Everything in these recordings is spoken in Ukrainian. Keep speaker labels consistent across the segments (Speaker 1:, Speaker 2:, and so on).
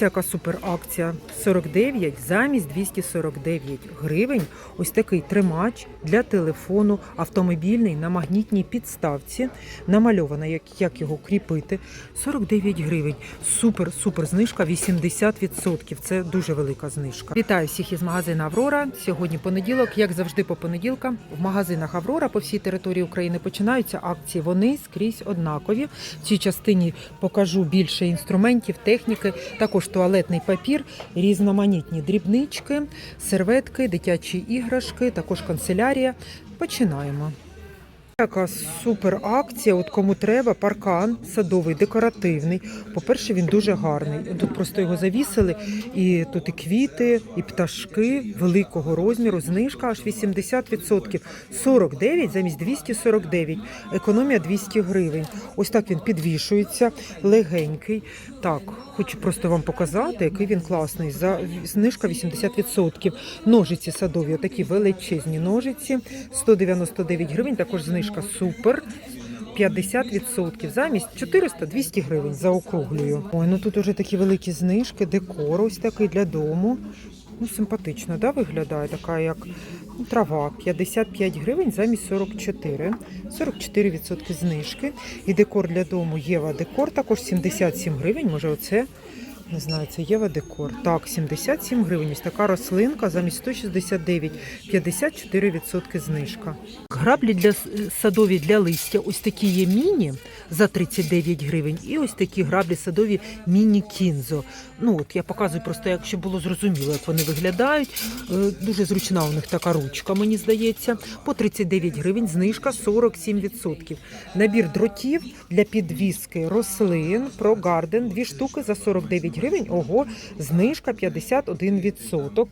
Speaker 1: Дивіться, яка супер акція. 49 замість 249 гривень. Ось такий тримач для телефону автомобільний на магнітній підставці. Намальовано, як, як його кріпити. 49 гривень. Супер, супер знижка 80%. Це дуже велика знижка. Вітаю всіх із магазину Аврора. Сьогодні понеділок, як завжди, по понеділкам в магазинах Аврора по всій території України починаються акції. Вони скрізь однакові. В цій частині покажу більше інструментів, техніки, також туалетний папір, різноманітні дрібнички, серветки, дитячі іграшки, також канцелярія. Починаємо. Така супер акція. От кому треба, паркан садовий, декоративний. По-перше, він дуже гарний. Тут просто його завісили, і тут і квіти, і пташки великого розміру. Знижка аж 80%. 49 замість 249. Економія 200 гривень. Ось так він підвішується, легенький. Так, хочу просто вам показати, який він класний. За знижка 80%. Ножиці садові, такі величезні ножиці. 199 гривень. Також знижка супер. 50% замість 400-200 гривень заокруглюю. Ой, ну тут уже такі великі знижки, декор ось такий для дому. Ну, симпатично, да, виглядає така, як ну, трава. 55 гривень замість 44. 44% знижки. І декор для дому Єва декор також 77 гривень. Може, оце не знаю, це Єва декор. Так, 77 гривень. Ось така рослинка замість 169, 54% знижка. Граблі для садові для листя. Ось такі є міні за 39 гривень. І ось такі граблі садові міні кінзо. Ну от я показую просто, якщо було зрозуміло, як вони виглядають. Е, Дуже зручна у них така ручка, мені здається. По 39 гривень, знижка 47%. Набір дротів для підвіски рослин про гарден. Дві штуки за 49 гривень. Ого, знижка 51%.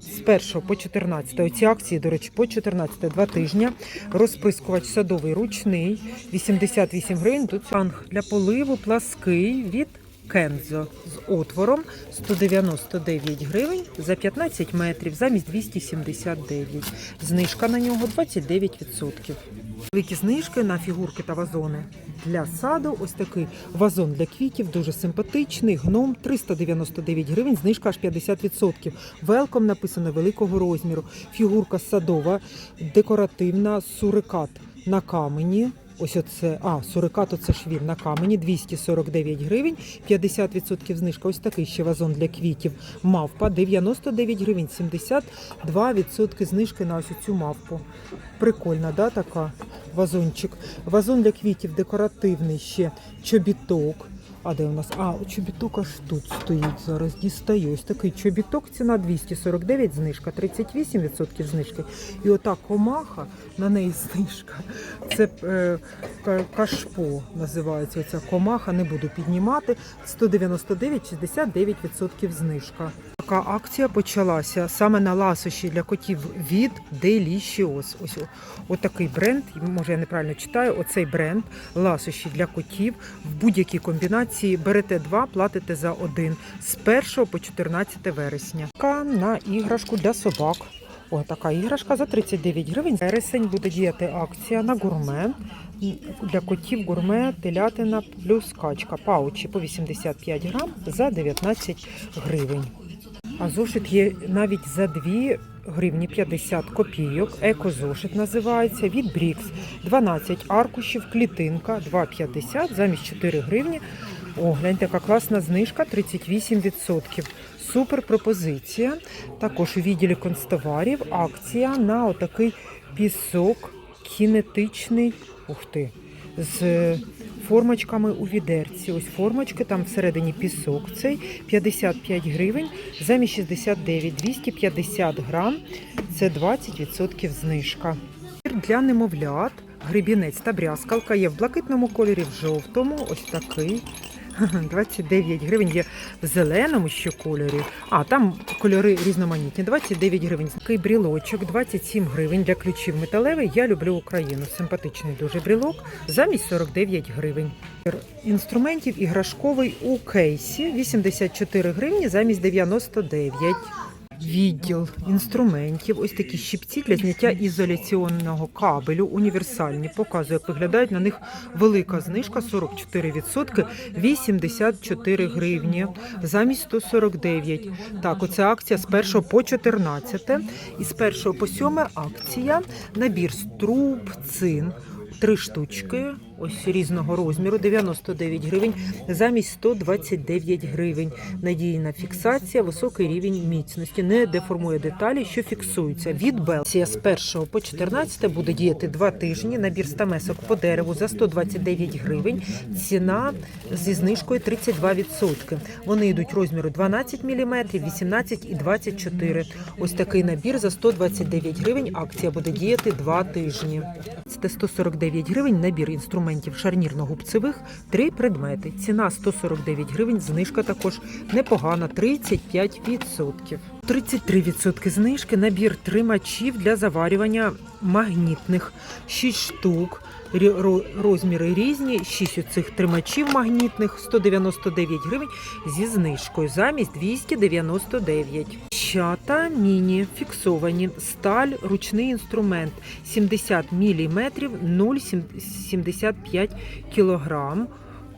Speaker 1: З 1 по 14, оці акції, до речі, по 14 два тижні. Розприскувач садовий ручний, 88 гривень. Тут фанг для поливу плаский від Кензо з отвором 199 гривень за 15 метрів замість 279. Знижка на нього 29%. Великі знижки на фігурки та вазони для саду. Ось такий вазон для квітів, дуже симпатичний. Гном 399 гривень, знижка аж 50%. Велком написано великого розміру. Фігурка садова, декоративна, сурикат на камені. Ось оце, а, сурикат, це ж він на камені, 249 гривень, 50% знижка. Ось такий ще вазон для квітів. Мавпа, 99 гривень, 72% знижки на ось цю мавпу. Прикольна, да, така вазончик. Вазон для квітів декоративний ще чобіток. А де у нас? А, чобіток аж тут стоїть зараз. Дістаю. Ось такий чобіток, ціна 249, знижка, 38% знижки. І ота комаха, на неї знижка. Це е, кашпо називається оця комаха, не буду піднімати. 199, 69% знижка. Така акція почалася саме на ласощі для котів від Delicious. Ось отакий бренд, може я неправильно читаю, оцей бренд ласощі для котів в будь-якій комбінації. Берете два, платите за один з 1 по 14 вересня. Така на іграшку для собак. О, така іграшка за 39 гривень. Вересень буде діяти акція на гурме. Для котів гурме, телятина плюс качка. Паучі по 85 грам за 19 гривень. А зошит є навіть за 2 гривні 50 копійок. Екозошит називається від Брікс. 12 аркушів, клітинка 2,50 замість 4 гривні. О, гляньте, яка класна знижка 38%. Супер пропозиція. Також у відділі констоварів акція на отакий пісок кінетичний. Ух ти! З формочками у відерці. Ось формочки, там всередині пісок цей 55 гривень, замість 69, 250 грам. Це 20% знижка. Для немовлят грибінець та брязкалка є в блакитному кольорі, в жовтому. Ось такий. 29 гривень є в зеленому ще кольорі. А, там кольори різноманітні. 29 гривень. Такий брілочок, 27 гривень для ключів металевий. Я люблю Україну. Симпатичний дуже брілок. Замість 49 гривень. Інструментів іграшковий у кейсі 84 гривні замість 99. Відділ інструментів. Ось такі щипці для зняття ізоляційного кабелю, універсальні. Показую, як виглядають на них велика знижка 44%, 84 гривні, замість 149. Так, оце акція з 1 по 14. І з 1 по 7 акція набір з труб, цин. Три штучки, ось різного розміру, 99 гривень, замість 129 гривень. Надійна фіксація, високий рівень міцності, не деформує деталі, що фіксуються. Від Белсія з 1 по 14 буде діяти 2 тижні. Набір стамесок по дереву за 129 гривень. Ціна зі знижкою 32%. Вони йдуть розміру 12 мм, 18 і 24. Ось такий набір за 129 гривень. Акція буде діяти 2 тижні. Це 149 гривень набір інструментів шарнірно-губцевих, три предмети. Ціна 149 гривень, знижка також непогана 35%. 33% знижки набір тримачів для заварювання магнітних 6 штук. Розміри різні, 6 оцих тримачів магнітних 199 гривень зі знижкою замість 299. Щата міні фіксовані, сталь, ручний інструмент 70 мм 0,75 кг.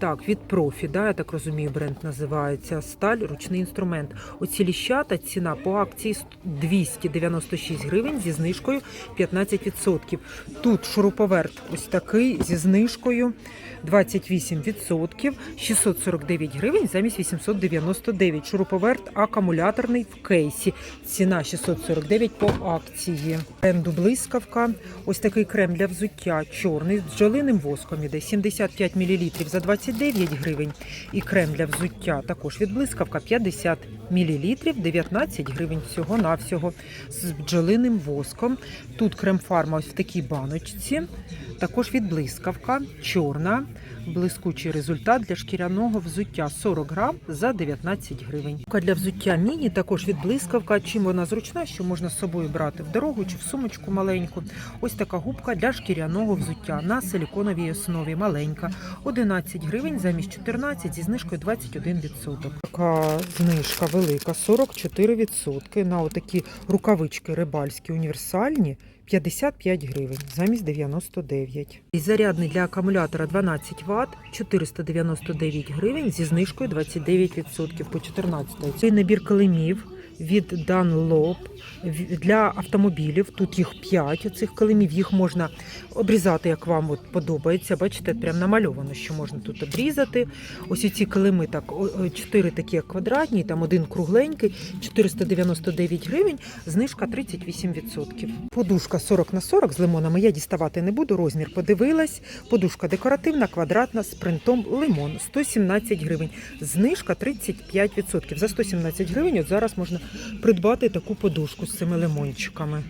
Speaker 1: Так, від профі, да, я так розумію, бренд називається сталь, ручний інструмент. Оці ліщата ціна по акції 296 гривень зі знижкою 15%. Тут шуруповерт ось такий зі знижкою 28%, 649 гривень замість 899. Шуруповерт акумуляторний в кейсі. Ціна 649 по акції. Бренду блискавка. Ось такий крем для взуття чорний з бджолиним воском іде 75 мл за 29 гривень. І крем для взуття також від блискавка 50 мл 19 гривень всього навсього з бджолиним воском. Тут крем фарма ось в такій баночці. Також від блискавка чорна. Блискучий результат для шкіряного взуття 40 грам за 19 гривень. Для взуття міні також від блискавка. Чим вона зручна, що можна з собою брати в дорогу чи в сумочку маленьку. Ось така губка для шкіряного взуття на силіконовій основі маленька. 11 гривень замість 14 зі знижкою 21%. Така знижка велика 44% на отакі рукавички рибальські універсальні. 55 гривень замість 99. І зарядний для акумулятора 12 Вт 499 гривень зі знижкою 29% по 14. Цей набір килимів від Dunlop для автомобілів. Тут їх 5 оцих килимів. Їх можна обрізати, як вам от подобається. Бачите, прям намальовано, що можна тут обрізати. Ось ці килими так, 4 такі квадратні, там один кругленький, 499 гривень, знижка 38%. Подушка 40 на 40 з лимонами я діставати не буду. Розмір подивилась. Подушка декоративна, квадратна з принтом лимон 117 гривень. Знижка 35%. За 117 гривень от зараз можна придбати таку подушку з цими лимончиками.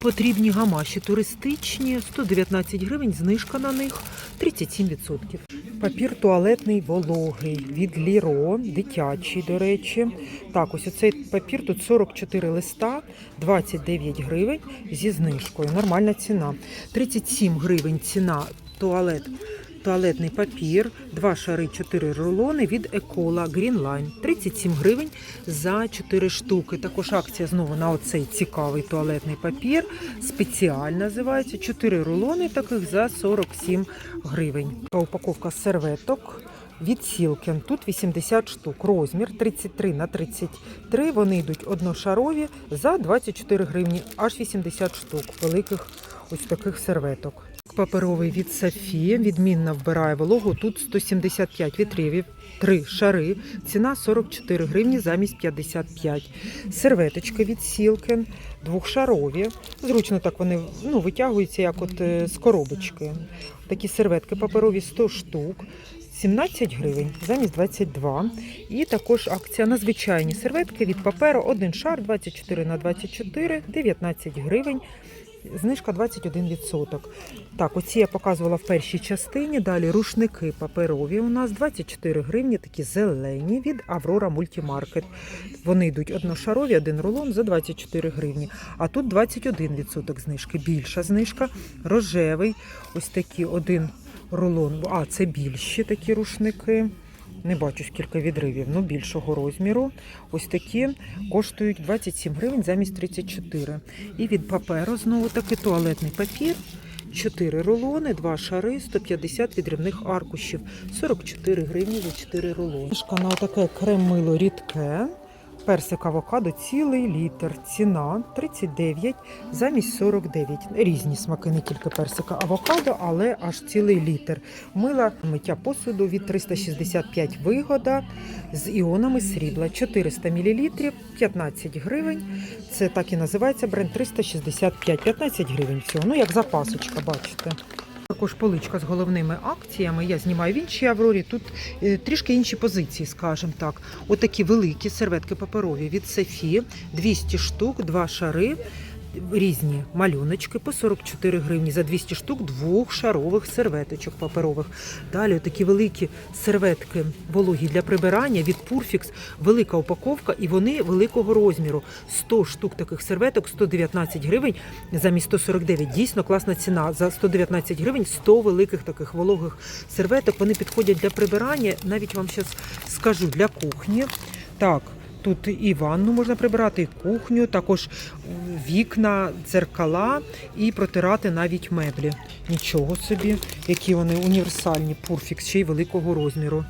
Speaker 1: Потрібні гамаші туристичні, 119 гривень, знижка на них 37%. Папір туалетний вологий від Ліро, дитячий, до речі. Так, ось оцей папір тут 44 листа, 29 гривень зі знижкою. Нормальна ціна. 37 гривень ціна туалет. Туалетний папір, два шари, 4 рулони від Екола Greenline. 37 гривень за 4 штуки. Також акція знову на оцей цікавий туалетний папір. Спеціаль називається. 4 рулони таких за 47 гривень. Упаковка серветок. Від Сілкен. Тут 80 штук. Розмір 33 на 33. Вони йдуть одношарові за 24 гривні, аж 80 штук великих ось таких серветок. Паперовий від Сафі, відмінно вбирає вологу. Тут 175 вітрівів, 3 шари. Ціна 44 гривні замість 55. Серветочки від Сілкен, двохшарові. Зручно так вони ну, витягуються, як от е, з коробочки. Такі серветки паперові 100 штук. 17 гривень замість 22. І також акція на звичайні серветки від паперу. Один шар 24 на 24, 19 гривень. Знижка 21%. Так, оці я показувала в першій частині. Далі рушники паперові у нас 24 гривні, такі зелені від Аврора Мультімаркет. Вони йдуть одношарові, один рулон за 24 гривні. А тут 21% знижки. Більша знижка. Рожевий, ось такі один рулон. А, це більші такі рушники. Не бачу скільки відривів, ну більшого розміру. Ось такі коштують 27 гривень замість 34. І від паперу знову таки туалетний папір. 4 рулони, 2 шари, 150 відривних аркушів, 44 гривні за 4 рулони. Книжка на таке крем-мило рідке. Персик авокадо цілий літр. Ціна 39 замість 49. Різні смаки, не тільки персика авокадо, але аж цілий літр. Мила миття посуду від 365 вигода з іонами срібла. 400 мл, 15 гривень. Це так і називається бренд 365. 15 гривень всього. Ну, як запасочка, бачите. Також поличка з головними акціями. Я знімаю в іншій Аврорі. Тут е, трішки інші позиції, скажімо так. Отакі великі серветки паперові від Сефі, 200 штук, два шари. Різні малюночки по 44 гривні за 200 штук двохшарових серветочок паперових. Далі такі великі серветки вологі для прибирання від Purfix, велика упаковка, і вони великого розміру. 100 штук таких серветок, 119 гривень замість 149. Дійсно класна ціна. За 119 гривень 100 великих таких вологих серветок. Вони підходять для прибирання. Навіть вам зараз скажу для кухні. Так. Тут і ванну можна прибирати, і кухню, також вікна, дзеркала і протирати навіть меблі. Нічого собі, які вони універсальні, пурфікс, ще й великого розміру.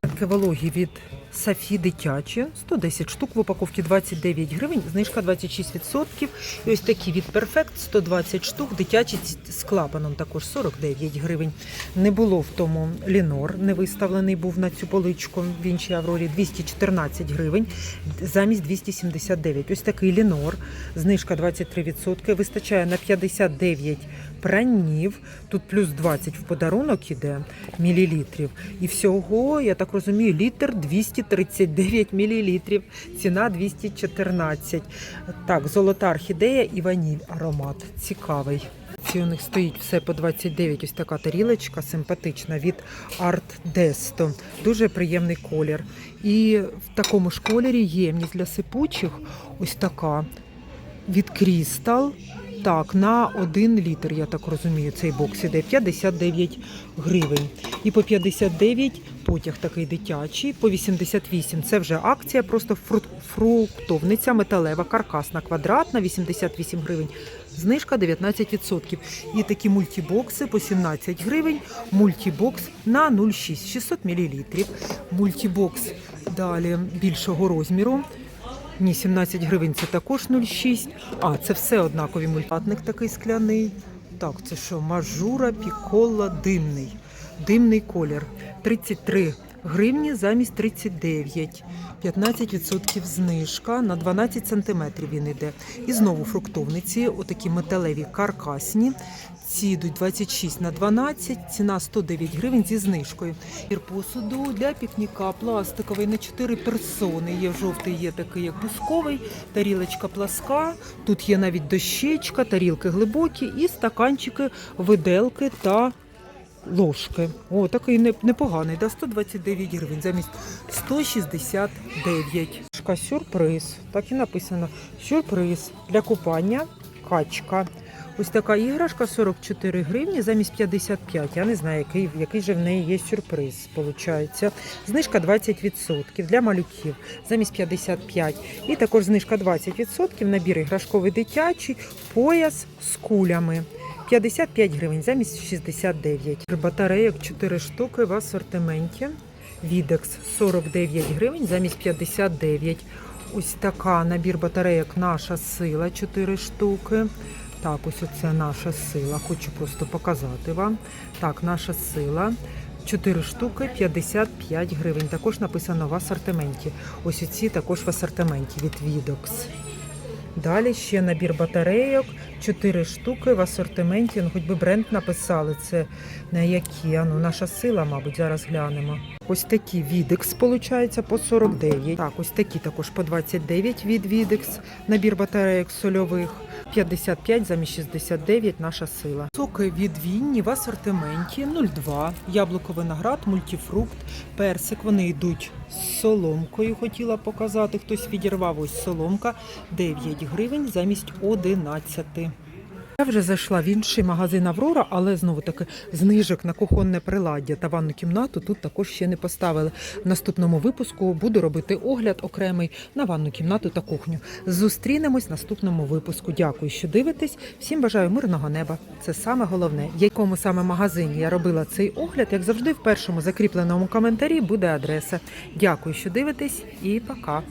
Speaker 1: Таке вологі від Сафі дитячі, 110 штук в упаковці 29 гривень, знижка 26%. І ось такі від Perfect 120 штук, дитячі з клапаном також 49 гривень. Не було в тому лінор, не виставлений був на цю поличку в іншій Аврорі 214 гривень замість 279. Ось такий лінор, знижка 23%, вистачає на 59 пранів. Тут плюс 20 в подарунок іде мілілітрів. І всього, я так розумію, літр 239 мілілітрів. Ціна 214. Так, золота орхідея і ваніль аромат. Цікавий. Ці у них стоїть все по 29. Ось така тарілочка симпатична від Art Desto. Дуже приємний колір. І в такому ж кольорі ємність для сипучих. Ось така від Crystal. Так, на 1 літр, я так розумію, цей бокс іде 59 гривень. І по 59 потяг такий дитячий, по 88. Це вже акція, просто фруктовниця металева, каркасна, квадратна, 88 гривень. Знижка 19%. І такі мультібокси по 17 гривень. Мультібокс на 0,6, 600 мл. Мультібокс далі більшого розміру. Ні, 17 гривень це також 0,6. А, це все однакові мультатник такий скляний. Так, це що? Мажура пікола димний. Димний колір. 33 гривні замість 39. 15% знижка на 12 сантиметрів він іде. І знову фруктовниці, отакі металеві каркасні. Ці йдуть 26 на 12, ціна 109 гривень зі знижкою. Пір посуду для пікніка пластиковий на 4 персони. Є жовтий, є такий як бусковий, тарілочка пласка. Тут є навіть дощечка, тарілки глибокі і стаканчики, виделки та ложки. О, такий непоганий, да, 129 гривень замість 169. Шка Сюрприз. Так і написано. Сюрприз для купання качка. Ось така іграшка 44 гривні замість 55. Я не знаю, який, який же в неї є сюрприз. Получається. Знижка 20% для малюків замість 55. І також знижка 20%. Набір іграшковий дитячий, пояс з кулями. 55 гривень замість 69. Батарейок 4 штуки в асортименті. Відекс 49 гривень замість 59. Ось така набір батарейок наша сила 4 штуки. Так, ось оце наша сила. Хочу просто показати вам. Так, наша сила. 4 штуки 55 гривень. Також написано в асортименті. Ось оці також в асортименті від Відокс. Далі ще набір батарейок, 4 штуки в асортименті. Ну, хоч би бренд написали. Це на які? А ну, наша сила, мабуть, зараз глянемо. Ось такі Відекс, виходить, по 49. Так, ось такі також по 29 від Відекс. Набір батарейок сольових. 55 замість 69 наша сила. Соки від Вінні в асортименті 0,2. Яблуко виноград, мультифрукт, персик. Вони йдуть з соломкою. Хотіла показати. Хтось відірвав ось соломка 9 гривень замість 11. Я вже зайшла в інший магазин Аврора, але знову таки знижок на кухонне приладдя та ванну кімнату тут також ще не поставили. В наступному випуску буду робити огляд окремий на ванну кімнату та кухню. Зустрінемось в наступному випуску. Дякую, що дивитесь. Всім бажаю мирного неба. Це саме головне. В якому саме магазині я робила цей огляд, як завжди, в першому закріпленому коментарі буде адреса. Дякую, що дивитесь, і пока.